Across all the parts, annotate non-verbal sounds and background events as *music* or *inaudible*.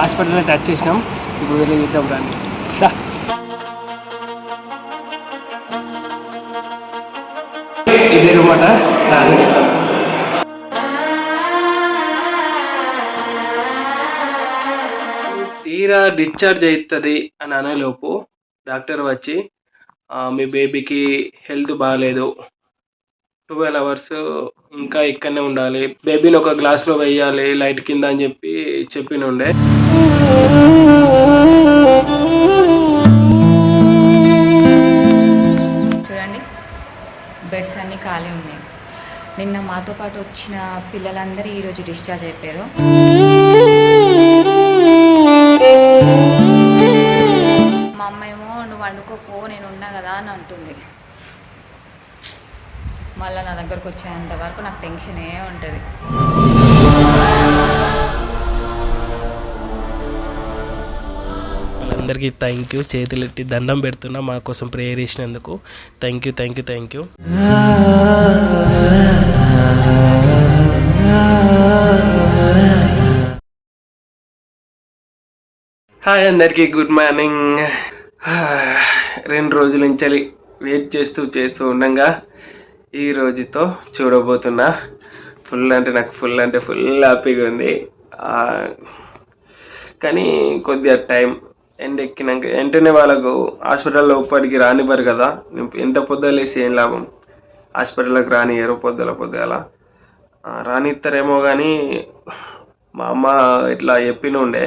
హాస్పిటల్లో టచ్ చేసినాం. ఇప్పుడు వెళ్ళి చూద్దాం రండి. ఇదేనమాట తీరా డిశ్చార్జ్ అవుతుంది అని అనేలోపు డాక్టర్ వచ్చి మీ బేబీకి హెల్త్ బాగాలేదు ట్వెల్వ్ అవర్స్ ఇంకా ఇక్కడనే ఉండాలి. బేబీని ఒక గ్లాస్లో వేయాలి లైట్ కింద అని చెప్పి చెప్పినుండే. చూడండి బెడ్స్ అన్నీ ఖాళీ ఉన్నాయి. నిన్న మాతో పాటు వచ్చిన పిల్లలందరూ ఈరోజు డిశ్చార్జ్ అయిపోయారు. మా అమ్మ ఏమో నువ్వు వండుకోపో నేను ఉన్నా కదా అని అంటుంది. మళ్ళీ నా దగ్గరకు వచ్చేంత వరకు నాకు టెన్షనే ఉంటుంది. వాళ్ళందరికీ థ్యాంక్ యూ చేతులెత్తి దండం పెడుతున్నా మా కోసం ప్రేయర్ చేసినందుకు. Thank you thank you thank you hi అందరికీ గుడ్ మార్నింగ్ *sighs* రెండు రోజుల నుంచి వెయిట్ చేస్తూ చేస్తూ ఉండగా. ఈ రోజుతో చూడబోతున్నా. ఫుల్ అంటే నాకు ఫుల్ అంటే ఫుల్ హ్యాపీగా ఉంది. కానీ కొద్దిగా టైం ఎండ్ ఎక్కినాక వెంటనే వాళ్ళకు హాస్పిటల్లో ఇప్పటికి రానివ్వరు కదా. ఎంత పొద్దులేసి ఏం లాభం? హాస్పిటల్కి రానియరు పొద్దుల పొద్దుల రానిస్తారేమో కానీ మా అమ్మ ఇట్లా చెప్పిన ఉండే.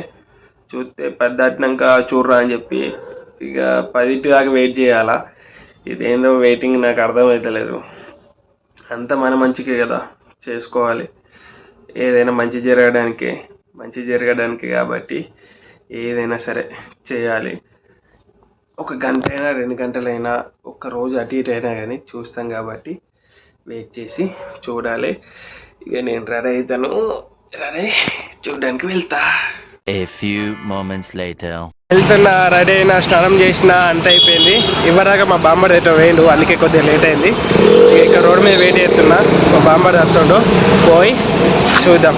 చూస్తే పెద్దటినాక చూడరా అని చెప్పి ఇక పదింటి దాకా వెయిట్ చేయాలా. ఇదేందో వెయిటింగ్ నాకు అర్థమవుతలేదు అంతా మన మంచికే కదా చేసుకోవాలి. ఏదైనా మంచి జరగడానికి మంచి జరగడానికి కాబట్టి ఏదైనా సరే చేయాలి. ఒక గంట అయినా రెండు గంటలైనా ఒక్క రోజు అటు ఇటు అయినా కానీ చూస్తాం కాబట్టి వెయిట్ చేసి చూడాలి. ఇక నేను రెడీ అవుతాను. రెడీ చూడడానికి వెళ్తా. A few moments later. వెళ్తున్నా రెడీ అయినా స్నానం చేసిన అంత అయిపోయింది. ఇవ్వరాక మా బామ్మడి అయితే వేయండు అందుకే కొద్దిగా లేట్ అయింది. రోడ్ మీద వెయిట్ చేస్తున్నా. మా బామ్మడి వస్తుండు. పోయి చూద్దాం.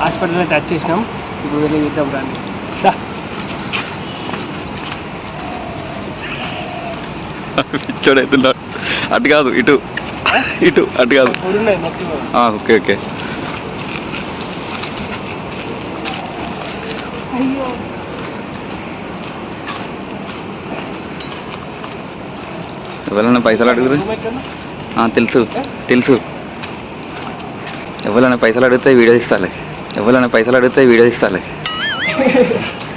హాస్పిటల్లో టచ్ చేసినాం. ఇప్పుడు వెళ్ళి చూద్దాం రండి. దా. పిచ్చోడైతున్నాడు అటు కాదు ఇటు. ఇటు అటు కాదు. ఆ, ఓకే. ఓకే ఎవరైనా పైసలు అడుగురు? తెలుసు తెలుసు. ఎవరైనా పైసలు అడిగితే వీడియో ఇస్తాలే ఎవరైనా పైసలు అడిగితే వీడియో ఇస్తాలే *laughs*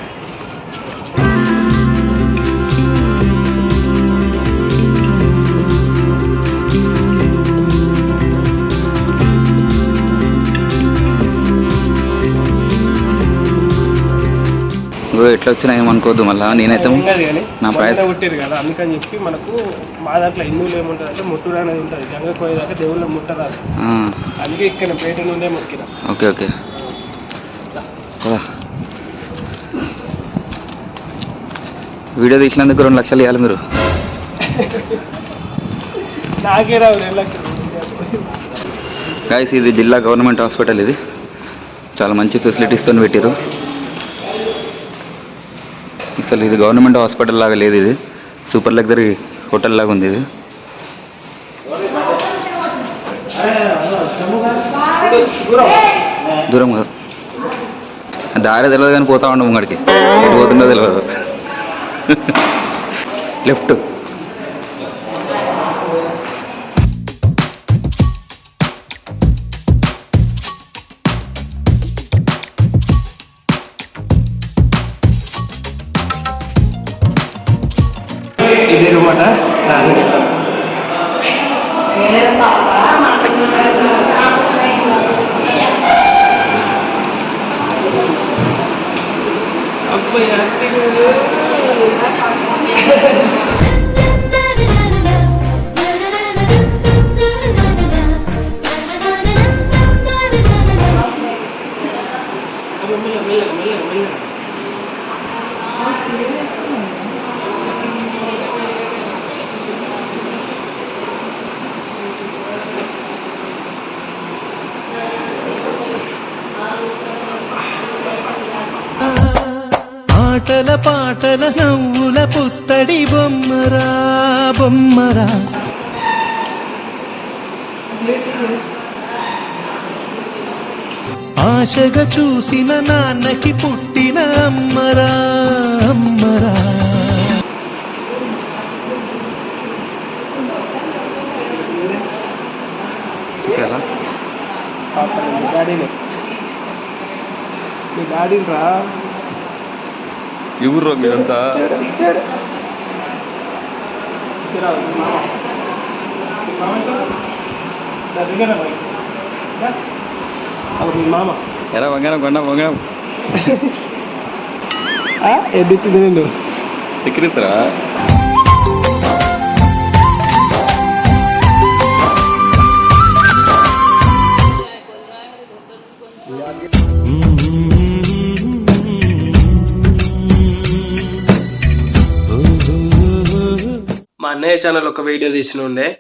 ఎట్లా వచ్చినా ఏమనుకోవద్దు మళ్ళా. నేనైతే నా ప్రైస్ పుట్టిరు కదా అందుకని చెప్పి మనకు మా దాంట్లో హిందువులు ఏముంటుంది అంటే ముట్టుడు అనేది ఉంటుంది. గంగ కోయేదాకా దేవుళ్ళు ముట్టరాదు అందుకే ఇక్కడ పేట నుండే మొక్కిన ఓకే ఓకే. వీడియో తీసినందుకు రెండు లక్షలు ఇవ్వాలి మీరు. *laughs* నాకే రావు రెండు లక్షలు. గాయస్ ఇది జిల్లా గవర్నమెంట్ హాస్పిటల్ ఇది. చాలా మంచి ఫెసిలిటీస్తో పెట్టారు అసలు ఇది గవర్నమెంట్ హాస్పిటల్ లాగా లేదు ఇది. సూపర్ లగ్జరీ హోటల్ లాగా ఉంది ఇది. దూరం కాదు. దారి తెలియదు కానీ పోతా ఉండం ముంగడికి. ఎటు పోతుందో తెలియదు లెఫ్ట్ *laughs* ఇదే రూమట రాని వెళ్దాం. అబ్బయ్య, ఆటల పాటల నవ్వుల పుత్తడి బొమ్మరా బొమ్మరా. ఆశగా చూసిన నాన్నకి పుట్టిన అమ్మరా అమ్మరా. మీ డాడీని రా. ఎవరు మీరంతా? ఎరా వంగనం కొండ వంగనం? నేను ఎక్కిరిస్తారా అన్నయ్య ఛానల్ ఒక వీడియో తీసిన ఉండే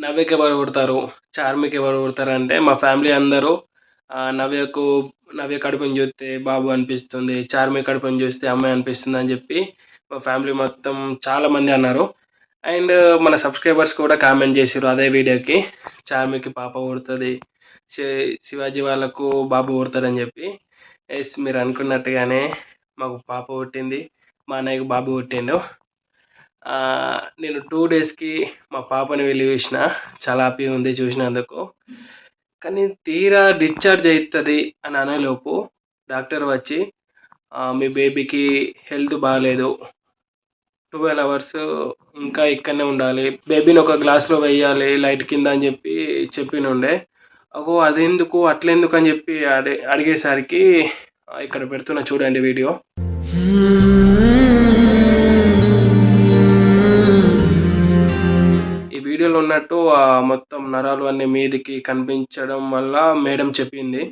నవ్యకి ఎవరు కొడతారు చార్మికి ఎవరు కొడతారు అంటే మా ఫ్యామిలీ అందరూ నవ్యకు నవ్య కడుపుని చూస్తే బాబు అనిపిస్తుంది చార్మి కడుపుని చూస్తే అమ్మాయి అనిపిస్తుంది అని చెప్పి మా ఫ్యామిలీ మొత్తం చాలామంది అన్నారు. అండ్ మన సబ్స్క్రైబర్స్ కూడా కామెంట్ చేసారు అదే వీడియోకి చార్మికి పాప కొడుతుంది శి- శివాజీ వాళ్ళకు బాబు కొడతారని చెప్పి. ఎస్ మీరు అనుకున్నట్టుగానే మాకు పాప పుట్టింది మా అన్నయ్యకు బాబు పుట్టిండు. నేను టూ డేస్కి మా పాపని వెళ్ళి చూసిన. చాలా హ్యాపీ ఉంది చూసినందుకు. కానీ తీరా డిశ్చార్జ్ అవుతుంది అని అనేలోపు డాక్టర్ వచ్చి మీ బేబీకి హెల్త్ బాగాలేదు ట్వెల్వ్ అవర్స్ ఇంకా ఇక్కడనే ఉండాలి. బేబీని ఒక గ్లాస్లో వేయాలి లైట్ కింద అని చెప్పి చెప్పినుండే. అగో అదెందుకు? అట్లెందుకు? అని చెప్పి అడి అడిగేసరికి ఇక్కడ పెడుతున్నా చూడండి వీడియో. ఉన్నట్టు మొత్తం నరాలు అన్ని మీదికి కనిపించడం వల్ల మేడం చెప్పింది.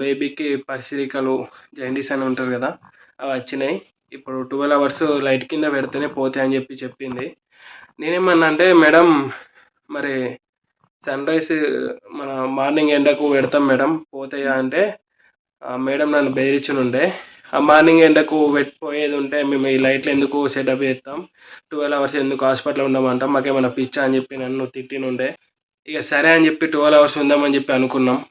బేబీకి పరిశీలికలు జైండీస్ అని ఉంటారు కదా అవి వచ్చినాయి. ఇప్పుడు ట్వెల్వ్ అవర్స్ లైట్ కింద పెడితేనే పోతాయి అని చెప్పి చెప్పింది. నేనేమన్నా అంటే మేడం మరి సన్ రైజ్ మన మార్నింగ్ ఎండకు పెడతాం మేడం పోతాయా? అంటే మేడం నన్ను బెదిరించనుండే. మార్నింగ్ ఎండకు పెట్టిపోయేది ఉంటే మేము ఈ లైట్లు ఎందుకు సెటప్ చేస్తాం? ట్వెల్వ్ అవర్స్ ఎందుకు హాస్పిటల్లో ఉండమంటాం మాకేమైనా పిచ్చా అని చెప్పి నన్ను తిట్టినుండే. ఇక సరే అని చెప్పి ట్వెల్వ్ అవర్స్ ఉందామని చెప్పి అనుకున్నాం.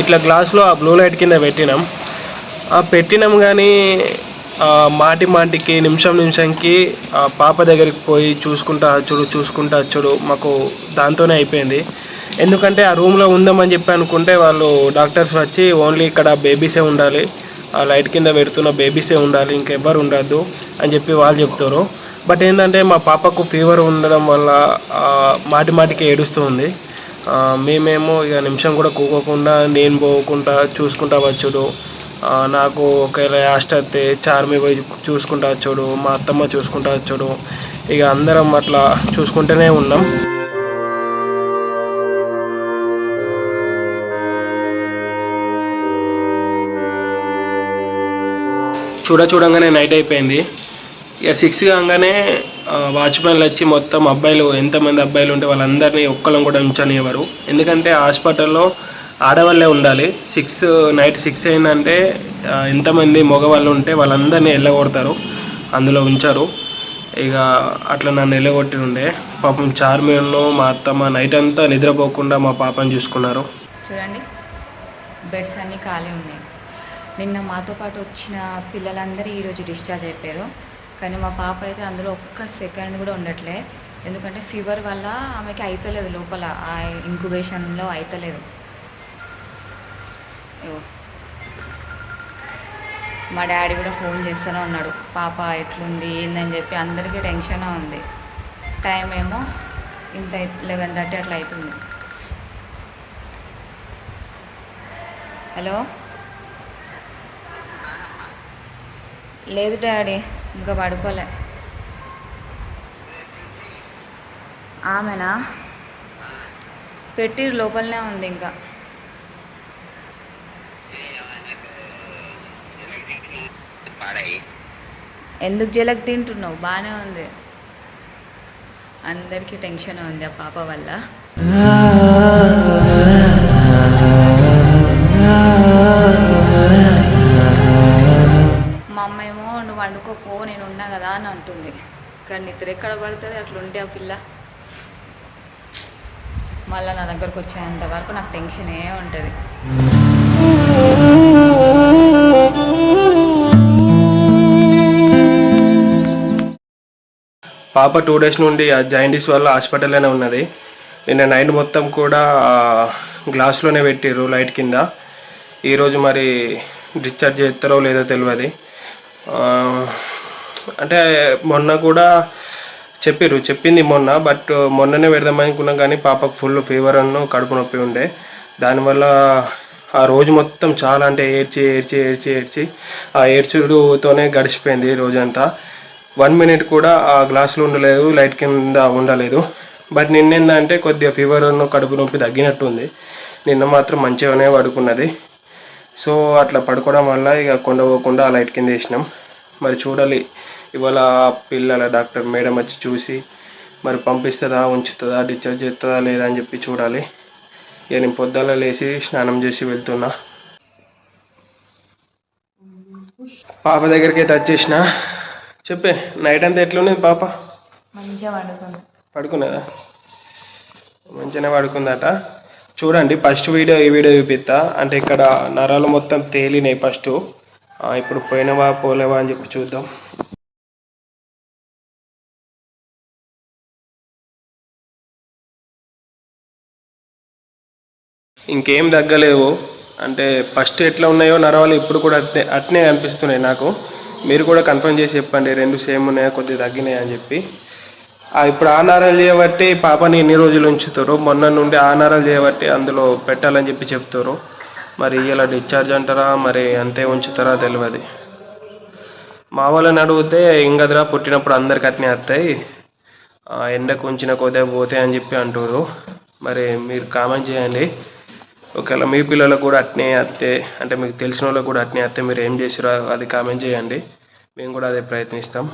ఇట్లా గ్లాస్లో ఆ బ్లూ లైట్ కింద పెట్టినాం. ఆ పెట్టినాం కానీ మాటి మాటికి నిమిషం నిమిషంకి ఆ పాప దగ్గరికి పోయి చూసుకుంటా చూడు చూసుకుంటా చూడు మాకు దాంతోనే అయిపోయింది. ఎందుకంటే ఆ రూమ్లో ఉందామని చెప్పి అనుకుంటే వాళ్ళు డాక్టర్స్ వచ్చి ఓన్లీ ఇక్కడ బేబీసే ఉండాలి ఆ లైట్ కింద పెడుతున్న బేబీసే ఉండాలి ఇంకెవ్వరు ఉండద్దు అని చెప్పి వాళ్ళు చెప్తారు. బట్ ఏంటంటే మా పాపకు ఫీవర్ ఉండడం వల్ల మాటి మాటికి ఏడుస్తూ ఉంది. మేమేమో ఇక నిమిషం కూడా కూకోకుండా నేను పోకుండా చూసుకుంటా వచ్చుడు. నాకు ఒకవేళ యాస్ట్ వస్తే చార్మి పోయి చూసుకుంటా వచ్చాడు మా అత్తమ్మ చూసుకుంటా వచ్చాడు. ఇక అందరం అట్లా చూసుకుంటూనే ఉన్నాం. చూడ చూడంగానే నైట్ అయిపోయింది. ఇక సిక్స్ కాగానే వాచ్మెన్లు వచ్చి మొత్తం అబ్బాయిలు ఎంతమంది అబ్బాయిలు ఉంటే వాళ్ళందరినీ ఒక్కళ్ళం కూడా ఉంచనివ్వరు. ఎందుకంటే హాస్పిటల్లో ఆడవాళ్ళే ఉండాలి. సిక్స్ నైట్ సిక్స్ అయిందంటే ఎంతమంది మగవాళ్ళు ఉంటే వాళ్ళందరినీ వెళ్ళగొడతారు అందులో ఉంచారు. ఇక అట్లా నన్ను వెళ్ళగొట్టి ఉండే. పాపం చార్మిన్ను మా అత్తమ్మ నైట్ అంతా నిద్రపోకుండా మా పాపని చూసుకున్నారు. చూడండి బెడ్స్ అన్నీ ఖాళీ ఉన్నాయి. నిన్న మాతో పాటు వచ్చిన పిల్లలందరూ ఈరోజు డిశ్చార్జ్ అయిపోయారు. కానీ మా పాప అయితే అందులో ఒక్క సెకండ్ కూడా ఉండట్లే. ఎందుకంటే ఫీవర్ వల్ల ఆమెకి అయితలేదు లోపల. ఆ ఇంక్యుబేషన్లో అయితలేదు. మా డాడీ కూడా ఫోన్ చేస్తూనే ఉన్నాడు. పాప ఎట్లుంది? ఏందని చెప్పి అందరికీ టెన్షన్ ఉంది. టైం ఏమో ఇంత లెవెన్ థర్టీ అట్లా అవుతుంది హలో? లేదు డాడీ. ఇంకా పడుకోలే. ఆమెనా? పెట్టి లోపలనే ఉంది ఇంకా. ఎందుకు జలక్ తింటున్నావు? బాగానే ఉంది. అందరికీ టెన్షన్ ఉంది ఆ పాప వల్ల. దగ్గరకు వచ్చేంత వరకు నాకు టెన్షనే ఉంటుంది. పాప టూ డేస్ నుండి జాయింటీస్ వల్ల హాస్పిటల్లోనే ఉన్నది. నిన్న నైట్ మొత్తం కూడా గ్లాస్లోనే పెట్టిర్రు లైట్ కింద. ఈరోజు మరి డిశ్చార్జ్ చేస్తారో లేదో తెలియదు అంటే మొన్న కూడా చెప్పిర్రు. చెప్పింది మొన్న బట్ మొన్ననే పెడదాం అనుకున్నాం కానీ పాపకు ఫుల్ ఫీవర్ అన్ను కడుపు నొప్పి ఉండే. దానివల్ల ఆ రోజు మొత్తం చాలా అంటే ఏడ్చి ఏడ్చి ఏడ్చి ఏడ్చి ఆ ఏడ్చుడుతోనే గడిచిపోయింది రోజంతా. వన్ మినిట్ కూడా ఆ గ్లాసులో ఉండలేదు లైట్ కింద ఉండలేదు. బట్ నిన్నేందంటే కొద్దిగా ఫీవర్ కడుపు నొప్పి తగ్గినట్టు ఉంది నిన్న మాత్రం మంచిగానే పడుకున్నది. సో అట్లా పడుకోవడం వల్ల ఇక కొండ పోకుండా ఆ లైట్ కింద వేసినాం. మరి చూడాలి ఇవాళ పిల్లల డాక్టర్ మేడం వచ్చి చూసి మరి పంపిస్తుందా ఉంచుతుందా? డిశ్చార్జ్ చేస్తుందా? లేదా? అని చెప్పి చూడాలి. ఇక నేను పొద్దున్న లేచి స్నానం చేసి వెళ్తున్నా. పాప దగ్గరికి అయితే వచ్చేసిన. చెప్పే నైట్ అంతా ఎట్లున్నది పాప? పడుకున్నదా? మంచిగానే పడుకుందట. చూడండి ఫస్ట్ వీడియో ఈ వీడియో చూపిస్తా. అంటే ఇక్కడ నరాలు మొత్తం తేలినాయి ఫస్ట్. ఇప్పుడు పోయినవా పోలేవా అని చెప్పి చూద్దాం. ఇంకేం తగ్గలేవు. అంటే ఫస్ట్ ఎట్లా ఉన్నాయో నరాలు ఇప్పుడు కూడా అట్నే అట్నే అనిపిస్తున్నాయి నాకు. మీరు కూడా కన్ఫర్మ్ చేసి చెప్పండి రెండు సేమ్ ఉన్నాయా కొద్దిగా తగ్గినాయి అని చెప్పి. ఇప్పుడు ఆనారాలు చేయబట్టి పాపని ఎన్ని రోజులు ఉంచుతారు? మొన్న నుండి ఆనారాలు చేయబట్టి అందులో పెట్టాలని చెప్పి చెప్తారు. మరి ఇలా డిశ్చార్జ్ అంటారా? మరి అంతే ఉంచుతారా తెలియదు మా వాళ్ళని అడిగితే ఇంకదరా పుట్టినప్పుడు అందరికి అట్నే వస్తాయి ఆ, ఎండకు ఉంచిన కొద్దిగా పోతే అని చెప్పి అంటారు మరి మీరు కామెంట్ చేయండి. ఒకవేళ మీ పిల్లలకు కూడా అట్నే వస్తే అంటే మీకు తెలిసిన వాళ్ళకి కూడా అట్నే వస్తే మీరు ఏం చేసిరో అది కామెంట్ చేయండి. మేము కూడా అదే ప్రయత్నిస్తాం.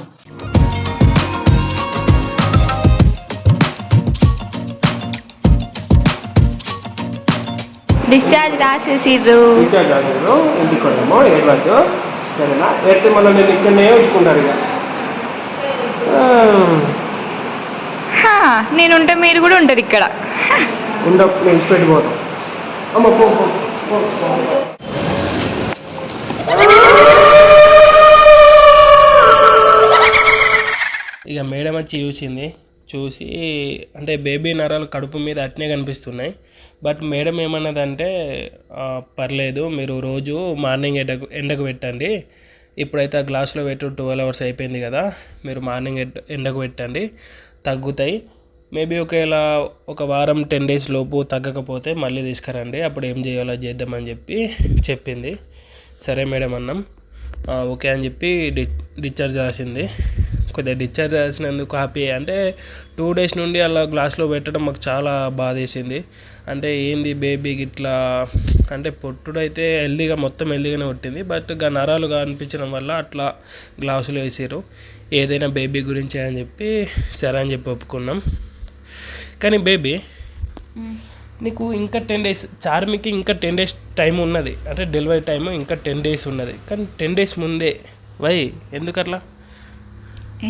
డిశ్చార్జ్ రాసేసిర్రు. రీఛార్జ్ ఆగారు ఇంటికి కొడదాము ఏడవద్దు సరేనా? ఏడితే మళ్ళీ నేను ఇక్కడనే ఉంచుకుంటారు ఇక. నేనుంటే మీరు కూడా ఉంటారు ఇక్కడ. ఉండ నేను పెట్టిపోతాం ஆமா போ போ ఇక మేడం వచ్చి చూసింది. చూసి అంటే బేబీ నరాలు కడుపు మీద అట్నే కనిపిస్తున్నాయి. బట్ మేడం ఏమన్నదంటే పర్లేదు మీరు రోజు మార్నింగ్ ఎండకు ఎండకు పెట్టండి. ఇప్పుడైతే ఆ గ్లాస్లో పెట్టు ట్వెల్వ్ అవర్స్ అయిపోయింది కదా. మీరు మార్నింగ్ ఎండకు పెట్టండి. తగ్గుతాయి. మేబీ ఒకవేళ ఒక వారం టెన్ డేస్ లోపు తగ్గకపోతే మళ్ళీ తీసుకురండి. అప్పుడు ఏం చేయాలో చేద్దామని చెప్పి చెప్పింది. సరే మేడం అన్నాం. ఓకే అని చెప్పి డి డిశ్చార్జ్ రాసింది. కొద్దిగా డిశ్చార్జ్ రాసినందుకు హ్యాపీ. అంటే టూ డేస్ నుండి అలా గ్లాస్లో పెట్టడం మాకు చాలా బాధేసింది. అంటే ఏంది బేబీకి ఇట్లా అంటే పొట్టుడైతే హెల్దీగా మొత్తం హెల్దీగానే పుట్టింది. బట్గా నరాలు కనిపించడం వల్ల అట్లా గ్లాసులు వేసారు ఏదైనా బేబీ గురించి అని చెప్పి సరే అని చెప్పి ఒప్పుకున్నాం. కానీ బేబీ నీకు ఇంకా టెన్ డేస్ చార్మికి ఇంకా టెన్ డేస్ టైం ఉన్నది. అంటే డెలివరీ టైం ఇంకా టెన్ డేస్ ఉన్నది. కానీ టెన్ డేస్ ముందే వై ఎందుకట్లా?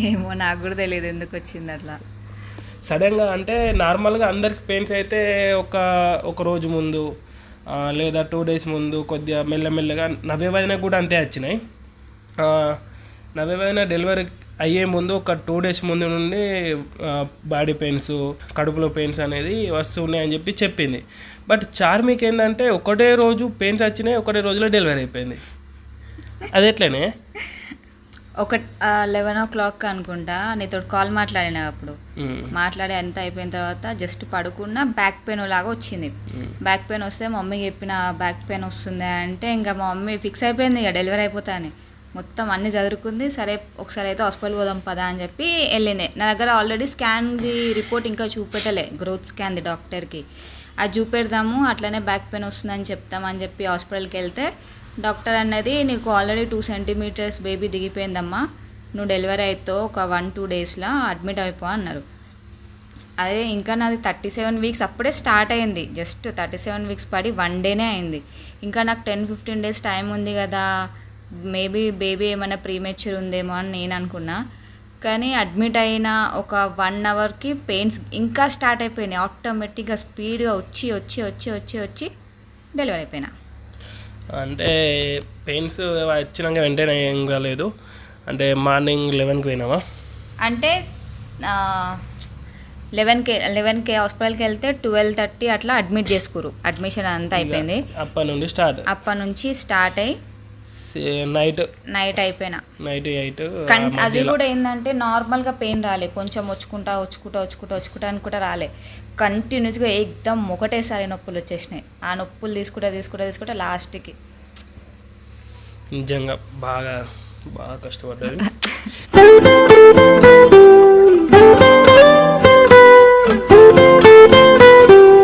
ఏమో నాకు కూడా తెలియదు ఎందుకు వచ్చింది అట్లా. సడన్గా అంటే నార్మల్గా అందరికి పెయిన్స్ అయితే ఒక ఒక రోజు ముందు లేదా టూ డేస్ ముందు కొద్దిగా మెల్లమెల్లగా నవ్యవైన కూడా అంతే వచ్చినాయి. నవ్యవైన డెలివరీ అయ్యే ముందు ఒక టూ డేస్ ముందు నుండి బాడీ పెయిన్స్ కడుపులో పెయిన్స్ అనేది వస్తున్నాయి అని చెప్పి చెప్పింది. బట్ చార్మిక్ ఏంటంటే ఒకటే రోజు పెయిన్స్ వచ్చినాయి ఒకటే రోజులో డెలివరీ అయిపోయింది. అది ఎట్లనే? ఒక లెవెన్ ఓ క్లాక్ అనుకుంటా నీతో కాల్ మాట్లాడినా అప్పుడు. మాట్లాడి అంత అయిపోయిన తర్వాత జస్ట్ పడుకున్న బ్యాక్ పెయిన్ లాగా వచ్చింది. బ్యాక్ పెయిన్ వస్తే మమ్మీ చెప్పిన బ్యాక్ పెయిన్ వస్తుంది? అంటే ఇంకా మా మమ్మీ ఫిక్స్ అయిపోయింది ఇక డెలివరీ అయిపోతా అని. మొత్తం అన్ని చదురుకుంది. సరే ఒకసారి అయితే హాస్పిటల్ పోదాం పదా అని చెప్పి వెళ్ళింది. నా దగ్గర ఆల్రెడీ స్కాన్ది రిపోర్ట్ ఇంకా చూపెట్టలే. గ్రోత్ స్కాన్ది డాక్టర్కి అది చూపెడదాము అట్లనే బ్యాక్ పెయిన్ వస్తుందని చెప్తామని చెప్పి హాస్పిటల్కి వెళ్తే డాక్టర్ అన్నది నీకు ఆల్రెడీ టూ సెంటీమీటర్స్ బేబీ దిగిపోయిందమ్మా. నువ్వు డెలివరీ అవుతో ఒక వన్ టూ డేస్లో అడ్మిట్ అయిపో అన్నారు. అదే ఇంకా నాది థర్టీ సెవెన్ వీక్స్ అప్పుడే స్టార్ట్ అయింది. జస్ట్ థర్టీ సెవెన్ వీక్స్ పడి వన్ డేనే అయింది. ఇంకా నాకు టెన్ ఫిఫ్టీన్ డేస్ టైం ఉంది కదా. మేబీ బేబీ ఏమైనా ప్రీమేచ్యూర్ ఉందేమో అని నేను అనుకున్నా. కానీ అడ్మిట్ అయిన ఒక వన్ అవర్కి పెయిన్స్ ఇంకా స్టార్ట్ అయిపోయినాయి. ఆటోమేటిక్గా స్పీడ్గా వచ్చి వచ్చి వచ్చి వచ్చి వచ్చి డెలివరీ అయిపోయినా. అంటే పెయిన్స్ వచ్చినాక వెంటనే ఏం కాలేదు. అంటే మార్నింగ్ లెవెన్కి పోయినామా అంటే లెవెన్కే లెవెన్కే హాస్పిటల్కి వెళ్తే ట్వెల్వ్ థర్టీ అట్లా అడ్మిట్ చేసుకురు అడ్మిషన్ అంతా అయిపోయింది. అప్పటి నుండి స్టార్ట్ అప్పటి నుంచి స్టార్ట్ అయ్యి నైట్ నైట్ అయిపోయినా. నైట్ ఎయిట్ అది కూడా ఏంటంటే నార్మల్గా పెయిన్ రాలే. కొంచెం వచ్చుకుంటా వచ్చుకుంటా వచ్చుకుంటా వచ్చుకుంటా అనుకుంటా రాలే. కంటిన్యూస్గా ఏకదమ్ ఒకటేసారి నొప్పులు వచ్చేసినాయి. ఆ నొప్పులు తీసుకుంటా తీసుకుంటా తీసుకుంటా లాస్ట్కి నిజంగా బాగా బాగా కష్టపడ్డది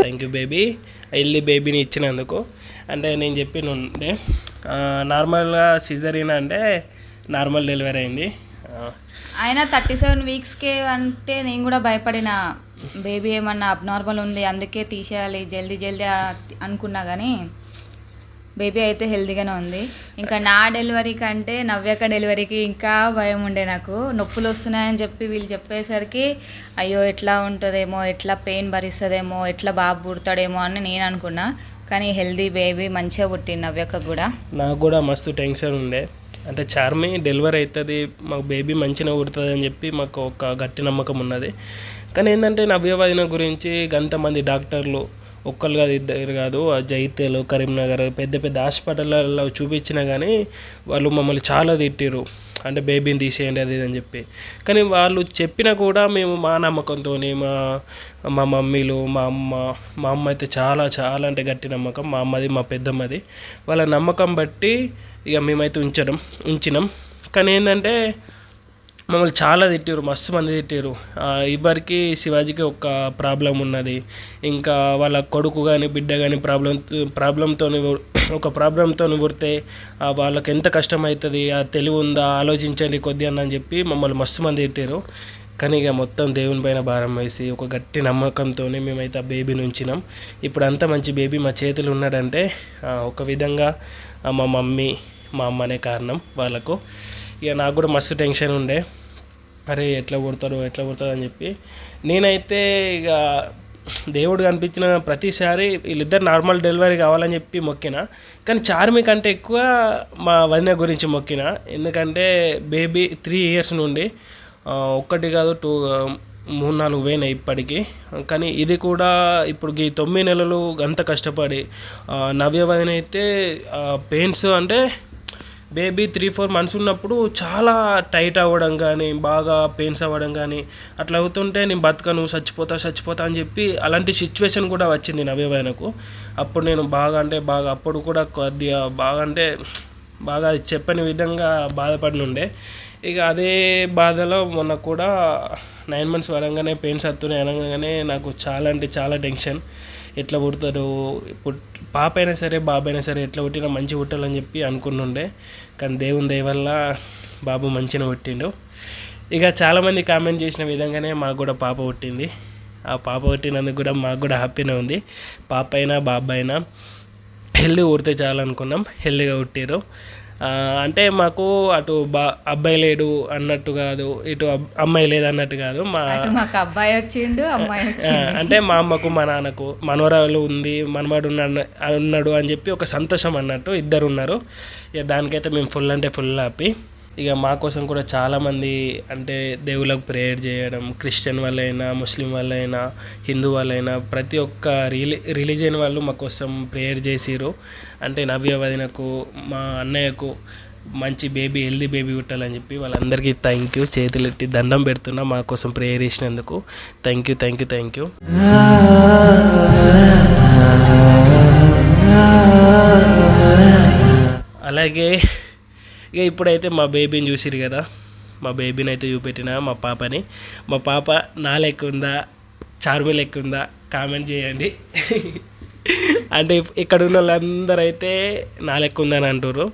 థ్యాంక్ యూ బేబీ వెళ్ళి బేబీని ఇచ్చినందుకు. అంటే నేను చెప్పిన ఉండే నార్మల్గా సిజరీన్ అంటే నార్మల్ డెలివరీ అయింది. అయినా థర్టీ సెవెన్ వీక్స్కే అంటే నేను కూడా భయపడిన. బేబీ ఏమన్నా అబ్నార్మల్ ఉంది అందుకే తీసేయాలి జల్దీ జల్దీ అనుకున్నా కానీ బేబీ అయితే హెల్దీగానే ఉంది. ఇంకా నా డెలివరీ కంటే నవ్యక డెలివరీకి ఇంకా భయం ఉండే నాకు. నొప్పులు వస్తున్నాయని చెప్పి వీళ్ళు చెప్పేసరికి అయ్యో ఎట్లా ఉంటుందేమో ఎట్లా పెయిన్ భరిస్తుందేమో ఎట్లా బాబు పుడతాడేమో అని నేను అనుకున్నా. కానీ హెల్దీ బేబీ మంచిగా పుట్టింది నవ్యక కూడా. నాకు కూడా మస్తు టెన్షన్ ఉండే. అంటే చార్మి డెలివరీ అవుతుంది మాకు బేబీ మంచిగా పుడుతుంది అని చెప్పి మాకు ఒక గట్టి నమ్మకం ఉన్నది. కానీ ఏంటంటే నవ్యవదిన గురించి గంతమంది డాక్టర్లు ఒక్కరు కాదు ఇద్దరు కాదు ఆ కరీంనగర్ పెద్ద పెద్ద హాస్పిటల్లో చూపించినా కానీ వాళ్ళు మమ్మల్ని చాలా తిట్టిరు అంటే బేబీని తీసేయండి అది ఇది అని చెప్పి. కానీ వాళ్ళు చెప్పినా కూడా మేము మా నమ్మకంతో మా మా మమ్మీలు మా అమ్మ మా అమ్మ అయితే చాలా చాలా అంటే గట్టి నమ్మకం. మా అమ్మది మా పెద్దమ్మది. వాళ్ళ నమ్మకం బట్టి ఇక మేమైతే ఉంచడం ఉంచినాం. కానీ ఏంటంటే మమ్మల్ని చాలా తిట్టారు మస్తు మంది తిట్టారు ఇవరికి శివాజీకి ఒక ప్రాబ్లం ఉన్నది. ఇంకా వాళ్ళ కొడుకు కానీ బిడ్డ కానీ ప్రాబ్లం ప్రాబ్లంతో *clears throat* ఒక ప్రాబ్లంతో పుడితే వాళ్ళకి ఎంత కష్టం అవుతుంది ఆ తెలివి ఉందా ఆలోచించండి కొద్ది అని చెప్పి మమ్మల్ని మస్తు మంది తిట్టారు కానీ ఇక మొత్తం దేవుని పైన భారం వేసి ఒక గట్టి నమ్మకంతో మేమైతే ఆ బేబీని ఉంచినాం. ఇప్పుడు అంత మంచి బేబీ మా చేతులు ఉన్నాడంటే ఒక విధంగా మా మమ్మీ మా అమ్మనే కారణం వాళ్ళకు. ఇక నాకు కూడా మస్తు టెన్షన్ ఉండే. అరే ఎట్లా కొడతారు ఎట్లా కొడతారు అని చెప్పి. నేనైతే ఇక దేవుడు కనిపించిన ప్రతిసారి వీళ్ళిద్దరు నార్మల్ డెలివరీ కావాలని చెప్పి మొక్కిన. కానీ చార్మి కంటే ఎక్కువ మా వదిన గురించి మొక్కిన. ఎందుకంటే బేబీ త్రీ ఇయర్స్ నుండి ఒక్కటి కాదు టూ మూడు నాలుగు పోయినాయి ఇప్పటికీ. కానీ ఇది కూడా ఇప్పుడు ఈ తొమ్మిది నెలలు అంత కష్టపడి నవ్య వదిన అయితే పెయిన్స్ అంటే బేబీ త్రీ ఫోర్ మంత్స్ ఉన్నప్పుడు చాలా టైట్ అవ్వడం కానీ బాగా పెయిన్స్ అవ్వడం కానీ అట్లా అవుతుంటే నేను బతకను చచ్చిపోతా చచ్చిపోతా అని చెప్పి అలాంటి సిచ్యువేషన్ కూడా వచ్చింది నవ్యవైనకు అప్పుడు నేను బాగా అంటే బాగా అప్పుడు కూడా కొద్దిగా బాగా అంటే బాగా చెప్పని విధంగా బాధపడి ఉండే. ఇక అదే బాధలో మొన్న కూడా నైన్ మంత్స్ పడంగానే పెయిన్స్ వస్తున్నాయి అనగానే నాకు చాలా అంటే చాలా టెన్షన్ ఎట్లా పుడతారు? పుట్ పాప అయినా సరే బాబు అయినా సరే ఎట్లా పుట్టినా మంచి పుట్టాలని చెప్పి అనుకున్నుండే కానీ దేవుని దయ వల్ల బాబు మంచిగా పుట్టిండు. ఇక చాలామంది కామెంట్ చేసిన విధంగానే మాకు కూడా పాప పుట్టింది. ఆ పాప పుట్టినందుకు కూడా మాకు కూడా హ్యాపీనే ఉంది. పాప అయినా బాబు అయినా హెల్దీ పుడితే చాలనుకున్నాం హెల్దీగా పుట్టిరు అంటే మాకు అటు బా అబ్బాయి లేడు అన్నట్టు కాదు ఇటు అమ్మాయి లేదు అన్నట్టు కాదు మా మాకు అబ్బాయి వచ్చిండు అమ్మాయి అంటే మా అమ్మకు మా నాన్నకు మనవరాలు ఉంది మనవాడు ఉన్నాడు ఉన్నాడు అని చెప్పి ఒక సంతోషం అన్నట్టు ఇద్దరు ఉన్నారు. ఇక దానికైతే మేము ఫుల్ అంటే ఫుల్ హ్యాపీ. ఇక మా కోసం కూడా చాలామంది అంటే దేవుళ్ళకు ప్రేయర్ చేయడం క్రిస్టియన్ వాళ్ళైనా ముస్లిం వాళ్ళైనా హిందూ వాళ్ళైనా ప్రతి ఒక్క రిలి రిలీజియన్ వాళ్ళు మా కోసం ప్రేయర్ చేసిరు అంటే నవ్య వదినకు మా అన్నయ్యకు మంచి బేబీ హెల్దీ బేబీ పుట్టాలని చెప్పి వాళ్ళందరికీ థ్యాంక్ యూ చేతులెత్తి దండం పెడుతున్నా మా కోసం ప్రేయర్ చేసినందుకు. Thank you thank you thank you అలాగే ఇక ఇప్పుడైతే మా బేబీని చూసిరు కదా. మా బేబీని అయితే చూపెట్టిన మా పాపని. మా పాప నా లెక్క ఉందా? చార్మి లెక్క ఉందా? కామెంట్ చేయండి. అంటే ఇక్కడ ఉన్న వాళ్ళందరూ అయితే నా లెక్క ఉందని అంటారు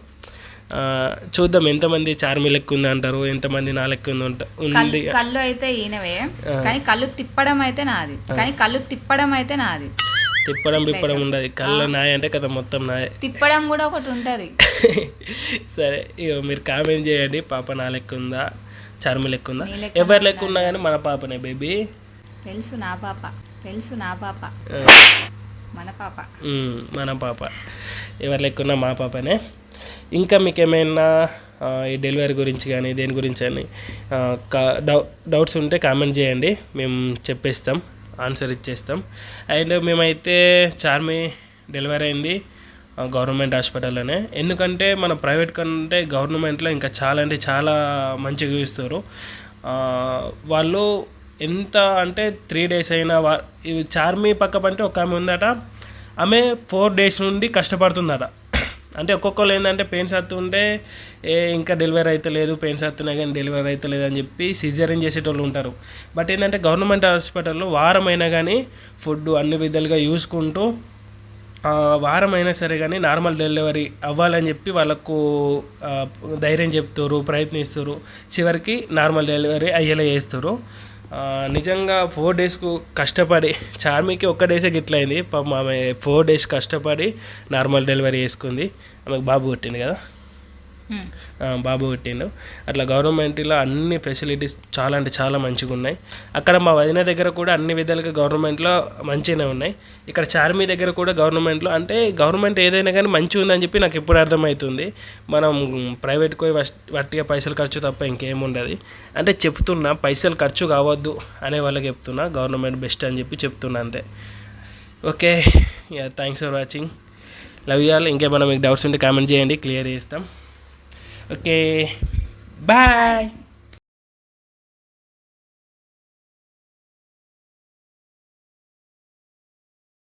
చూద్దాం ఎంతమంది చార్మి లెక్క ఉంది అంటారు ఎంతమంది నా లెక్క ఉంది ఉంది కళ్ళు కళ్ళు అయితే ఈయనవే. కానీ కళ్ళు తిప్పడం అయితే నాది. కానీ కళ్ళు తిప్పడం అయితే నాది. తిప్పడం తిప్పడం ఉండదు. కళ్ళ నాయ అంటే కదా మొత్తం నాయ. తిప్పడం కూడా ఒకటి ఉంటది. *laughs* సరే ఇక మీరు కామెంట్ చేయండి. పాప నా లెక్క ఉందా చార్మి లెక్క ఉందా ఎవరి లెక్క ఉన్నా కానీ మన పాపనే బేబీ. తెలుసు నా పాప. తెలుసు నా పాప. మన పాప. మన పాప. ఎవరి లెక్క ఉన్నా మా పాపనే. ఇంకా మీకు ఏమైనా ఈ డెలివరీ గురించి కానీ దేని గురించి కానీ డౌట్స్ ఉంటే కామెంట్ చేయండి. మేము చెప్పేస్తాం. ఆన్సర్ ఇచ్చేస్తాం. అండ్ మేమైతే చార్మి డెలివరీ అయింది గవర్నమెంట్ హాస్పిటల్లోనే. ఎందుకంటే మన ప్రైవేట్ కంటే గవర్నమెంట్లో ఇంకా చాలా అంటే చాలా మంచిగా చూస్తారు వాళ్ళు ఎంత అంటే త్రీ డేస్ అయినా వా ఇవి చార్మి పక్క పంటే ఒక ఆమె ఉందట. ఆమె ఫోర్ డేస్ నుండి కష్టపడుతుందట. అంటే ఒక్కొక్కరు ఏంటంటే పెయిన్స్ వస్తుంటే ఏ ఇంకా డెలివరీ అయితే లేదు పెయిన్స్ వస్తున్నాయి కానీ డెలివరీ అయితే లేదు అని చెప్పి సిజరింగ్ చేసేటోళ్ళు ఉంటారు. బట్ ఏంటంటే గవర్నమెంట్ హాస్పిటల్లో వారమైనా కానీ ఫుడ్ అన్ని విధాలుగా చూసుకుంటూ వారమైనా వారం అయినా సరే కానీ నార్మల్ డెలివరీ అవ్వాలని చెప్పి వాళ్ళకు ధైర్యం చెప్తారు ప్రయత్నిస్తారు. చివరికి నార్మల్ డెలివరీ అయ్యేలా చేస్తారు. నిజంగా ఫోర్ డేస్కు కష్టపడి చార్మికి ఒక్క డేసే గిట్లయింది. పాపం ఆమె ఫోర్ డేస్ కష్టపడి నార్మల్ డెలివరీ చేసుకుంది. ఆమెకు బాబు పుట్టింది కదా. బాబు పెట్టిండు. అట్లా గవర్నమెంట్లో అన్ని ఫెసిలిటీస్ చాలా అంటే చాలా మంచిగా ఉన్నాయి. అక్కడ మా వదిన దగ్గర కూడా అన్ని విధాలుగా గవర్నమెంట్లో మంచిగానే ఉన్నాయి. ఇక్కడ చార్మీ దగ్గర కూడా గవర్నమెంట్లో అంటే గవర్నమెంట్ ఏదైనా కానీ మంచిగా ఉందని చెప్పి నాకు ఇప్పుడు అర్థమవుతుంది. మనం ప్రైవేట్కి పోయి వస్- వట్టిగా పైసలు ఖర్చు తప్ప ఇంకేముండదు అంటే చెప్తున్నా పైసలు ఖర్చు కావద్దు అనే వాళ్ళకి చెప్తున్నా గవర్నమెంట్ బెస్ట్ అని చెప్పి చెప్తున్నా అంతే. Okay ya thanks for watching. Love you all. ఇంకేమైనా మీకు డౌట్స్ ఉంటే కామెంట్ చేయండి క్లియర్ చేస్తాం. Okay bye